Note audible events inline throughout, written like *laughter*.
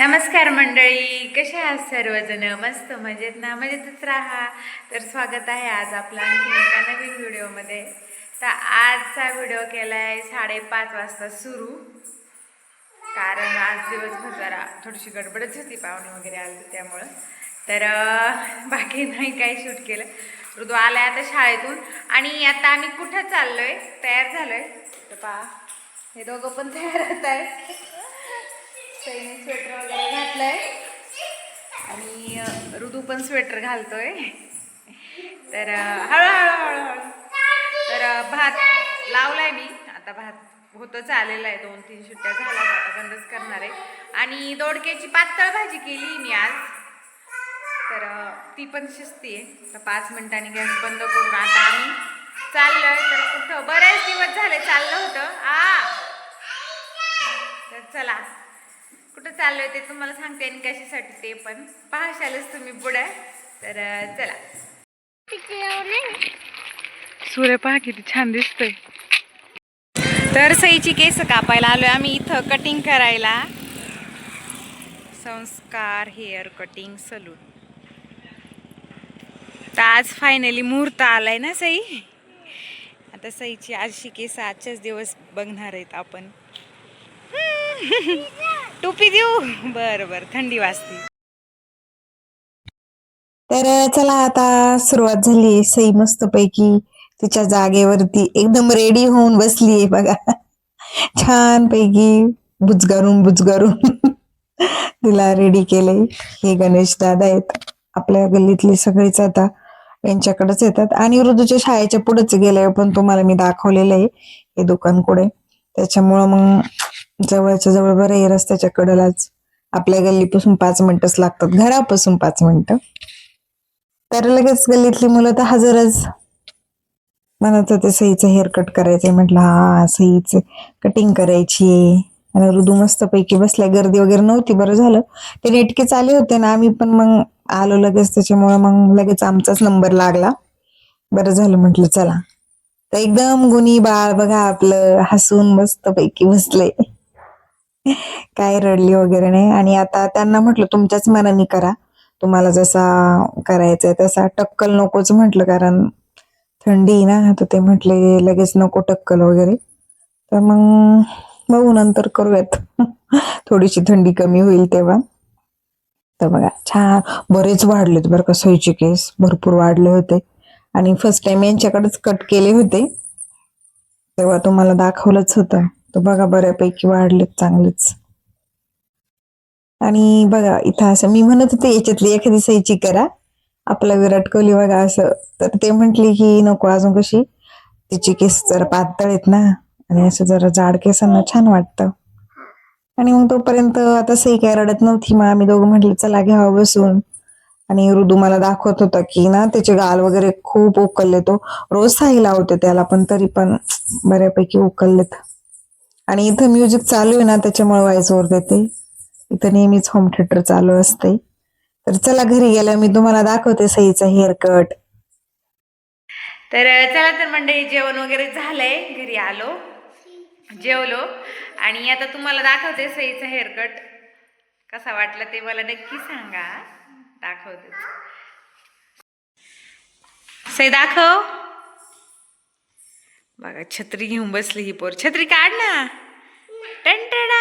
नमस्कार मंडळी कशा आहात सर्वजण? मस्त मजेत ना? मजेतच राहा. तर स्वागत आहे आज आपला आणखी एका नवीन व्हिडिओमध्ये. तर आजचा व्हिडिओ केला आहे साडेपाच वाजता सुरू. कारण आज दिवसभर जरा थोडीशी गडबडच होती पाहुणे वगैरे आले त्यामुळं. तर बाकी नाही काही शूट केलं. ऋतू आलाय आता शाळेतून. आणि आता आम्ही कुठं आहे तयार झालो आहे तर पहा हे दोघं पण तयार होत आहे सैनी स्वेटर वगैरे घातलंय. आणि ऋतू पण स्वेटर घालतोय. तर हळूहळू हळूहळू. तर भात लावलाय मी. आता भात होतच आलेला आहे. दोन तीन सुट्ट्या झाल्या आता बंदच करणार आहे. आणि दोडक्याची पातळ भाजी केली मी आज. तर ती पण शिजती आहे तर पाच मिनिटांनी गॅस बंद करून आता आम्ही चाललोय. तर कुठं? बरेच दिवस झाले चाललं होतं. आ! तर चला. कुठं चाललोय ते तुम्हाला सांगते आणि कशासाठी ते पण. पाहशालच तुम्ही पुढे. तर चला. सूर्य पहा किती छान दिसतोय. तर सईची केस कापायला आलोय आम्ही इथं कटिंग करायला. संस्कार हेअर कटिंग सलून तर आज फायनली मुहूर्त आलाय ना सई? आता सईची आजची केस आजच्याच दिवस बघणार आहेत आपण. *laughs* टोपी देऊ? बरं बरं. थंडी वाजते. तर चला आता सुरुवात झाली. सई मस्त पैकी तिच्या जागेवरती एकदम रेडी होऊन बसली बघा. छान पैकी बुजगारून बुजगारून *laughs* तिला रेडी केले हे गणेश दादा आहेत. आपल्या गल्लीतले सगळेच आता यांच्याकडेच येतात. आणि ऋतूच्या शाळेच्या पुढेच गेले पण तुम्हाला मी दाखवलेलं आहे. हे दुकान कुठे? त्याच्यामुळं मग जवळच्या जवळ बरं आहे रस्त्याच्या कडेलाच. आपल्या गल्लीपासून पाच मिनिटच लागतात. घरापासून पाच मिनिटं. तर लगेच गल्लीतली मुलं तर हजरच. म्हणत होते सईचं हेअर कट करायचंय. म्हटलं हा सईच कटिंग करायची आणि रुदू मस्त पैकी बसल्या. गर्दी वगैरे नव्हती बरं झालं. ते नेटकेच आले होते ना आम्ही पण मग आलो लगेच. त्याच्यामुळे मग लगेच आमचाच नंबर लागला. बरं झालं म्हटलं चला. तर एकदम गुणी बाळ बघा आपलं. हसून मस्त पैकी बसले काय रडली वगैरे नाही. आणि आता त्यांना म्हटलं तुमच्याच मनाने करा. तुम्हाला जसा करायचा आहे तसा टक्कल नकोच म्हटलं कारण थंडी ना. तर ते म्हटले लगेच नको टक्कल वगैरे. तर मग बघू नंतर करूयात. *laughs* थोडीशी थंडी कमी होईल तेव्हा. तर बघा छान. बरेच वाढलेत बरं का सोयीचे केस. भरपूर वाढले होते. आणि फर्स्ट टाइम यांच्याकडेच कट केले होते. तेव्हा तुम्हाला दाखवलंच होतं. तो बघा बऱ्यापैकी वाढलेत चांगलेच. आणि बघा इथं असं मी म्हणत होते याच्यातली एखादी सईची करा. आपला विराट कोहली बघा असं. तर ते म्हटले की नको अजून कशी? तिची केस जरा पातळ आहेत ना. आणि असं जरा जाड केसांना छान वाटतं. आणि मग तोपर्यंत आता सई काय रडत नव्हती. मग आम्ही दोघं म्हटलं चला घ्यावं बसून. आणि ऋदू मला दाखवत होता की ना त्याचे गाल वगैरे खूप उकलले. तो रोज साई लावते त्याला पण तरी पण बऱ्यापैकी उकललेत. आणि इथं म्युझिक चालू आहे ना त्याच्यामुळे वाईस ओर देते. इथं नेहमीच होम थिएटर चालू असते. तर चला घरी गेल्या मी तुम्हाला दाखवते सईचा हेअर कट तर चला तर मंडळी जेवण वगैरे झालंय. घरी आलो. जेवलो. आणि आता तुम्हाला दाखवते सईचा हेअरकट कसा वाटला ते मला नक्की सांगा. दाखवते. सई दाखव. बघा छत्री घेऊन बसली ही पोर. छत्री काढ ना. टंटडा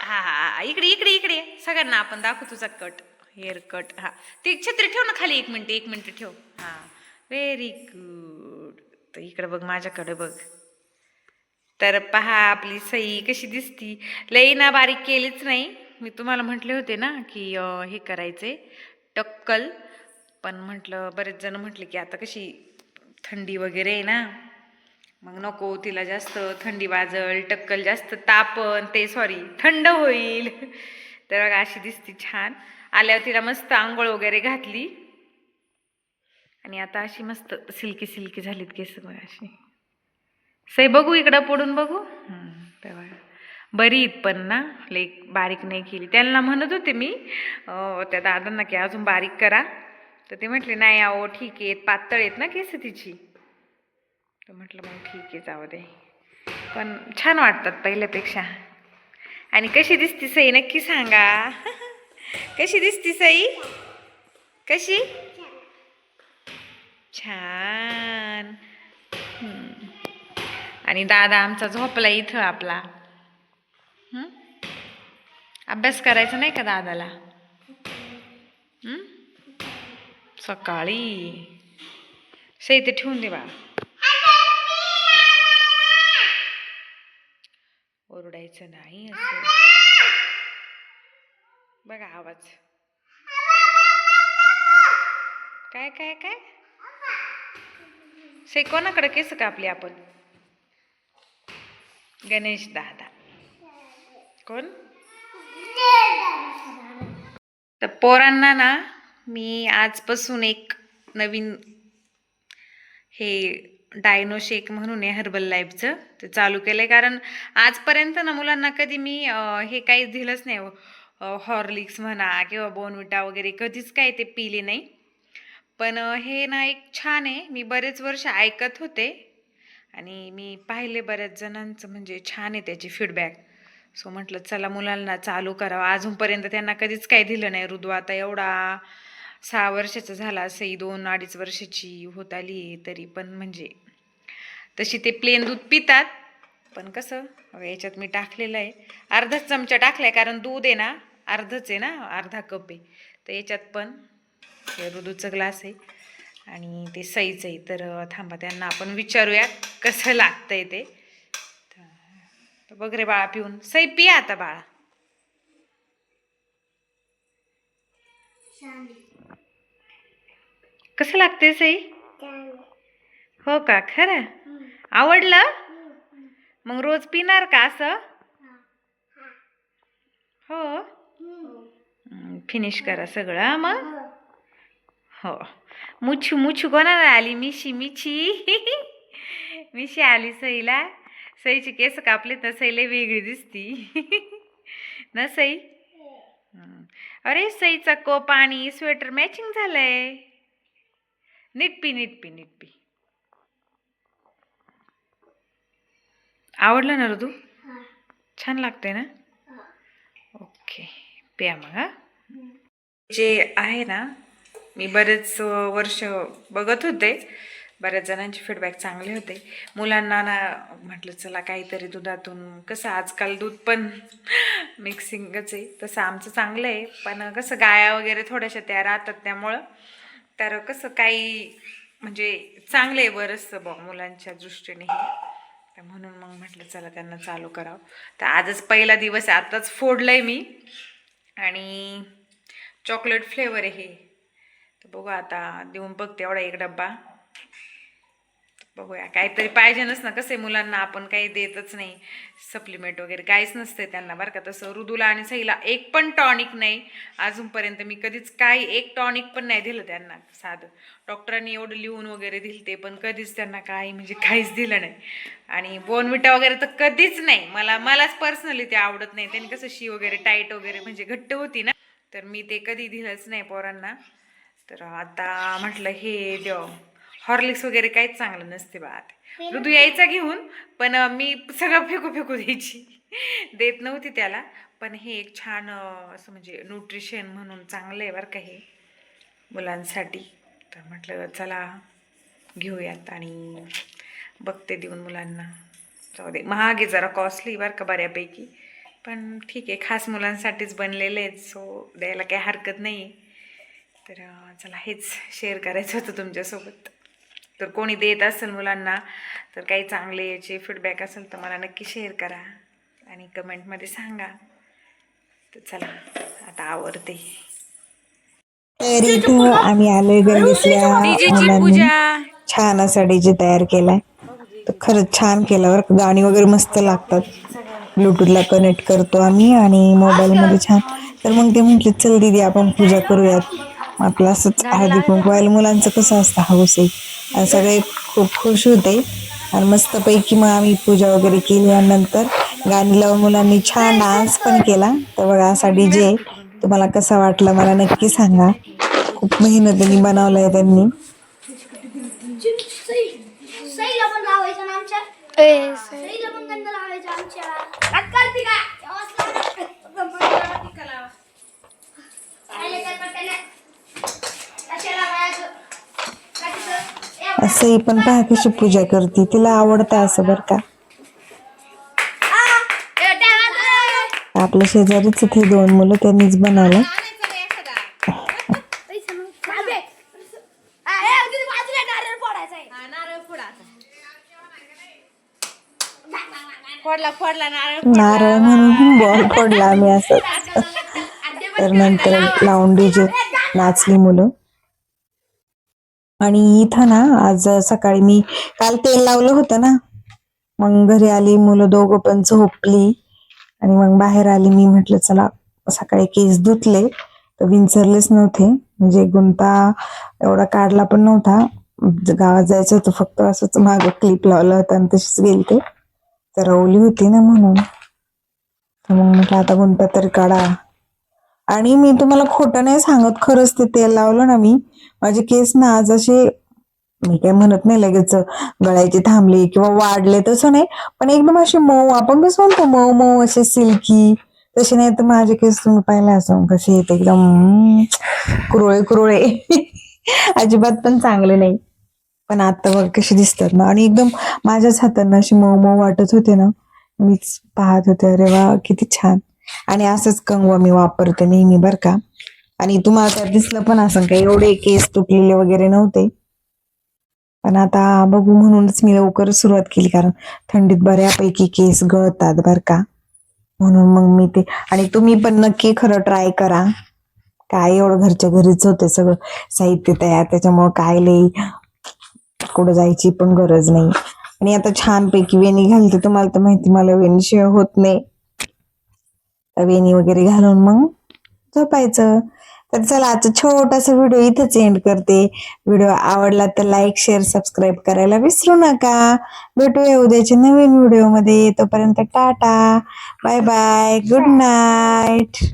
हा हा हा. इकडे इकडे इकडे. सगळ्यांना आपण दाखवू तुझा कट हेअर कट हा. ती छत्री ठेव ना खाली एक मिनिट एक मिनिट ठेव. हा. व्हेरी गुड तर इकडे बघ माझ्याकडे बघ. तर पहा आपली सई कशी दिसती. लई ना बारीक केलीच नाही. मी तुम्हाला म्हटले होते ना की हे करायचे टक्कल. पण म्हटलं बरेच जण म्हटले की आता कशी थंडी वगैरे आहे ना मग नको तिला जास्त थंडी वाजल टक्कल जास्त तापन ते सॉरी थंड होईल. *laughs* तर अशी दिसती छान. आल्यावर तिला मस्त आंघोळ वगैरे घातली. आणि आता अशी मस्त सिल्की सिल्की झालीत केस बघा अशी. सई बघू इकडं पडून बघू. तेव्हा बरी आहेत पण ना लई बारीक नाही केली. त्यांना म्हणत होते मी त्या दादांना की अजून बारीक करा. तर ते म्हटले नाही अहो ठीक आहे पातळ आहेत ना केस तिची. तर म्हटलं मग ठीक आहे जाऊ दे. पण छान वाटतात पहिल्यापेक्षा. आणि कशी दिसती सई नक्की सांगा. *laughs* कशी दिसती सई? कशी? छान. आणि दादा आमचा झोपला इथं आपला. अभ्यास करायचा नाही का दादाला? हम्म? सकाळी. से ते ठेवून दे बाळा ओरडायचं नाही असं. बघा आवाज. काय काय काय? से कोणाकडे केस कापली आपण? गणेश दादा. कोण? तर पोरांना ना मी आजपासून एक नवीन हे डायनो शेक म्हणून आहे हर्बल लाईफचं. ते चालू केलं आहे कारण आजपर्यंत ना मुलांना कधी मी हे काहीच दिलंच नाही हो. हॉर्लिक्स म्हणा किंवा बोनविटा वगैरे कधीच काय ते पिले नाही. पण हे ना एक छान आहे. मी बरेच वर्ष ऐकत होते आणि मी पाहिले बऱ्याच जणांचं म्हणजे छान आहे त्याची फीडबॅक सो म्हटलं चला मुलांना चालू करावं. अजूनपर्यंत त्यांना कधीच काही दिलं नाही. रुद्वा आता एवढा सहा वर्षाचा झाला असंही दोन अडीच वर्षाची होत आली आहे तरी पण म्हणजे तशी ते प्लेन दूध पितात. पण कसं याच्यात मी टाकलेलं आहे. अर्धाच चमचा टाकलाय कारण दूध आहे ना अर्धच आहे ना अर्धा कप आहे. तर याच्यात पण हे दूधचा ग्लास आहे आणि ते सईचं आहे. तर थांबा त्यांना आपण विचारूया कसं लागतंय ते. बघ रे बाळा पिऊन. सई पिया आता बाळा. कसं लागतंय सई? हो का? खरं? आवडलं? मग रोज पिणार का असं? हो. फिनिश करा सगळं हा मग? हो. मुछू मुछू कोणाला आली? मिशी मिची मिशी आली सईला. सईची केस कापले तर सईला वेगळी दिसती. ना सई? हं. अरे सईचा कोप आणि स्वेटर मॅचिंग झालंय. नीट पी नीट पी नीट पी आवडलं ना ऋतू? छान लागतंय ना? ओके प्या मग हा. जे आहे ना मी बरेच वर्ष बघत होते. बऱ्याच जणांचे फीडबॅक चांगले होते. मुलांना ना म्हटलं चला काहीतरी दुधातून. कसं आजकाल दूध पण मिक्सिंगच आहे. तसं आमचं चांगलं आहे. पण कसं गाया वगैरे थोड्याशा त्या राहतात त्यामुळं. तर कसं काही म्हणजे चांगलं आहे बरंचसं बघ मुलांच्या दृष्टीने. हे तर म्हणून मग म्हटलं चला त्यांना चालू करावं. तर आजच पहिला दिवस आहे आताच फोडलं आहे मी. आणि चॉकलेट फ्लेवर आहे. हे तर बघू आता देऊन बघते एवढा एक डब्बा. बघूया. काहीतरी पाहिजेनच ना कसं मुलांना आपण काही देतच नाही सप्लिमेंट वगैरे काहीच नसते त्यांना बरं का. तसं ऋदूला आणि सईला एक पण टॉनिक नाही. अजूनपर्यंत मी कधीच काही एक टॉनिक पण नाही दिलं त्यांना. साधं. डॉक्टरांनी एवढं लिहून वगैरे दिलं ते पण कधीच त्यांना काही म्हणजे काहीच दिलं नाही. आणि बोनविटा वगैरे तर कधीच नाही. मला मलाच पर्सनली ते आवडत नाही. त्यांनी कसं शी वगैरे टाईट वगैरे म्हणजे घट्ट होती ना तर मी ते कधी दिलंच नाही पोरांना. तर आता म्हटलं हे देव. हॉर्लिक्स वगैरे काहीच चांगलं नसते बा ते ऋतू यायचा घेऊन पण मी सगळं फेकू फेकू द्यायची. *laughs* देत नव्हती त्याला पण हे एक छान असं म्हणजे न्यूट्रिशन म्हणून चांगलं आहे बरं का हे मुलांसाठी. तर म्हटलं चला घेऊयात आणि बघते देऊन मुलांना. जाऊ दे. महाग आहे जरा कॉस्टली बरं का बऱ्यापैकी. पण ठीक आहे खास मुलांसाठीच बनलेले आहेत सो द्यायला काही हरकत नाही. आहे तर चला हेच शेअर करायचं होतं तुमच्यासोबत. तर कोणी देत असेल मुलांना तर काही चांगले याचे फीडबॅक असेल तर मला नक्की शेअर करा आणि कमेंटमध्ये सांगा. तर चला आता आवडते आम्ही आलोय पूजा. छान असा डीजे तयार केलाय. तर खरंच छान केलं बरं का. गाणी वगैरे मस्त लागतात. ब्लूटूथला कनेक्ट करतो आम्ही आणि मोबाईलमध्ये छान. तर मग ते म्हटले चल दीदी आपण पूजा करूयात. आपलं असंच हळदी कुंकू. व्हायला मुलांचं कसं असतं हाऊस आहे आणि सगळे खूप खुश होते. आणि मस्तपैकी मग आम्ही पूजा वगैरे केली. आणि नंतर गाणी लावून मुलांनी छान डान्स पण केला. तर बघा असा डीजे तुम्हाला कसा वाटला मला नक्की सांगा. खूप मेहनतीने बनवलाय त्यांनी. सईला पण लावायचं ना आमच्या सईला पण गंध लावायचं आमच्या कार्तिका असंही पण पहा कशी पूजा करते तिला आवडतं असं बरं का. आपल्या शेजारीच इथे दोन मुलं त्यांनीच बनवलं नारळ म्हणून बॉल पडला आम्ही असं तर नंतर लावून डीजे नाचली मुलं. आणि इथं ना आज सकाळी मी काल तेल लावलं होतं ना. मग घरी आली मुलं दोघं पण झोपली. आणि मग बाहेर आली मी म्हटलं चला सकाळी केस धुतले. तर विंचरलेच नव्हते. म्हणजे गुंता एवढा काढला पण नव्हता. गावात जायचं होतं फक्त असंच मागं क्लिप लावलं होतं आणि तशीच गेली ते. तर रवली होती ना म्हणून. तर मग म्हटलं आता गुंता तरी काढा. आणि मी तुम्हाला खोटं नाही सांगत खरंच ते तेल लावलं ना मी. माझे केस ना आज असे मी काय म्हणत नाही लगेच गळायचे थांबले किंवा वाढले तसं नाही. पण एकदम असे मऊ आपण कसं म्हणतो मऊ मऊ असे सिल्की. तसे नाही तर माझे केस तुम्ही पाहिले असं कसे येत एकदम हम्म, कुरळे कुरळे. *laughs* अजिबात पण चांगले नाही. पण आता बघ कसे दिसतात ना. आणि एकदम माझ्याच हातांना अशी मऊ मऊ वाटत होते ना. मीच पाहत होते अरे वा किती छान. आणि असंच कंगवा मी वापरते नेहमी बर का. आणि तुम्हाला त्यात दिसलं पण असं का एवढे केस तुटलेले वगैरे नव्हते. पण आता बघू म्हणूनच मी लवकर सुरुवात केली कारण थंडीत बऱ्यापैकी केस गळतात बर का. म्हणून मग मी ते आणि तुम्ही पण नक्की खरं ट्राय करा. काय एवढं घरच्या घरीच होते सगळं साहित्य तयार त्याच्यामुळं काय लई कुठं जायची पण गरज नाही. आणि आता छानपैकी वेणी घालते तुम्हाला तर माहिती मला वेणीशिवाय होत नाही. वेणी वगैरे घालून मग झोपायचं. तर चला आजचा छोटासा व्हिडिओ इथंच एंड करते. व्हिडिओ आवडला तर लाईक शेअर सबस्क्राईब करायला विसरू नका. भेटूया उद्याच्या नवीन व्हिडिओमध्ये. तोपर्यंत tata. Bye bye good night